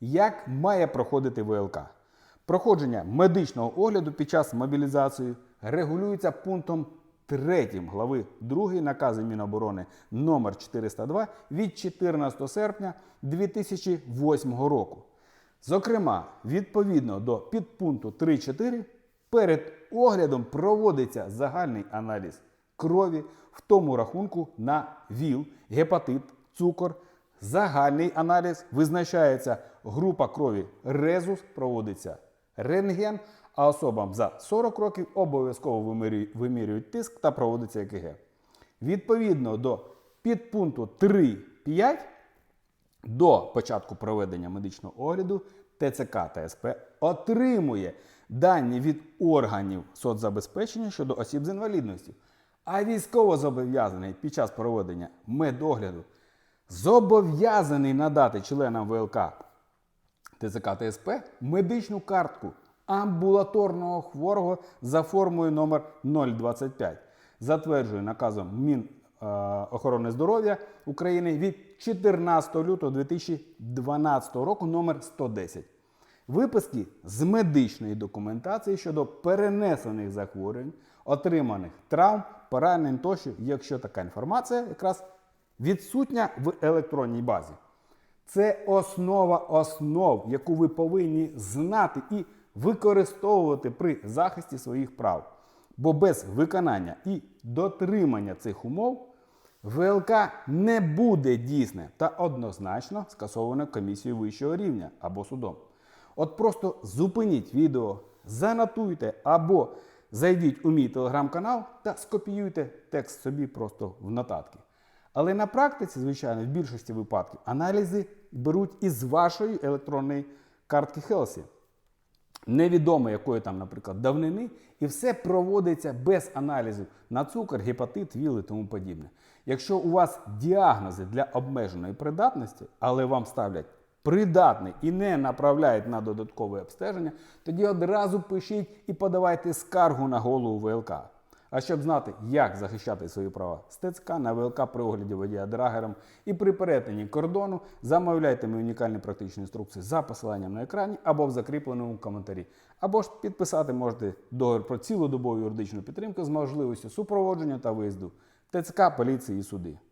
Як має проходити ВЛК? Проходження медичного огляду під час мобілізації регулюється пунктом 3 глави 2 наказу Міноборони номер 402 від 14 серпня 2008 року. Зокрема, відповідно до підпункту 3.4 перед оглядом проводиться загальний аналіз крові, в тому рахунку на ВІЛ, гепатит, цукор. Загальний аналіз визначається група крові резус, проводиться рентген, а особам за 40 років обов'язково вимірюють тиск та проводиться ЕКГ. Відповідно до підпункту 3.5 до початку проведення медичного огляду ТЦК та СП отримує дані від органів соцзабезпечення щодо осіб з інвалідністю. А військовозобов'язаний під час проведення медогляду зобов'язаний надати членам ВЛК ТЦК та СП медичну картку амбулаторного хворого за формою номер 025, затверджує наказом Мінохорони здоров'я України від 14 лютого 2012 року номер 110. Виписки з медичної документації щодо перенесених захворювань, отриманих травм, поранень тощо, якщо така інформація якраз відсутня в електронній базі. Це основа основ, яку ви повинні знати і використовувати при захисті своїх прав. Бо без виконання і дотримання цих умов ВЛК не буде дійсне та однозначно скасоване комісією вищого рівня або судом. От просто зупиніть відео, занотуйте або зайдіть у мій телеграм-канал та скопіюйте текст собі просто в нотатки. Але на практиці, звичайно, в більшості випадків аналізи беруть із вашої електронної картки Хелсі. Невідомо якої там, наприклад, давнини, і все проводиться без аналізу на цукор, гепатит, ВІЛ і тому подібне. Якщо у вас діагнози для обмеженої придатності, але вам ставлять придатний і не направляють на додаткове обстеження, тоді одразу пишіть і подавайте скаргу на голову ВЛК. А щоб знати, як захищати свої права з ТЦК на ВЛК при огляді водія драгером і при перетині кордону, замовляйте мої унікальні практичні інструкції за посиланням на екрані або в закріпленому коментарі. Або ж підписати можете договір про цілодобову юридичну підтримку з можливістю супроводження та виїзду ТЦК, поліції і суди.